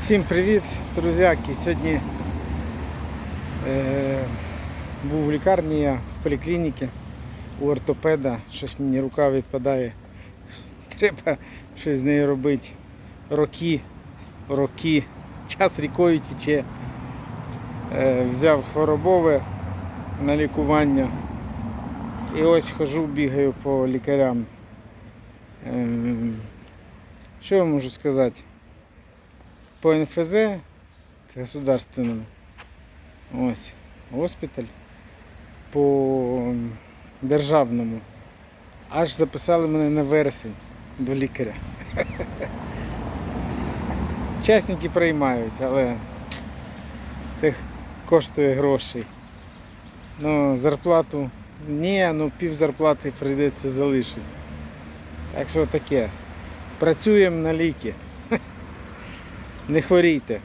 Всім привіт, друзяки! Сьогодні е, був в лікарні я в поліклініці у ортопеда. Щось мені рука відпадає. Треба щось з нею робити. Роки, роки. Час рікою тече. Е, взяв хворобове на лікування. І ось хожу, бігаю по лікарям. Ем, що я можу сказати? По НФЗ, це государственному. Ось, госпіталь. По державному. Аж записали мене на вересень до лікаря. Учасники приймають, але це коштує грошей. Ну, зарплату ні, ну пів зарплати прийдеться залишити. Так що таке. Працюємо на ліки. Не хворійте.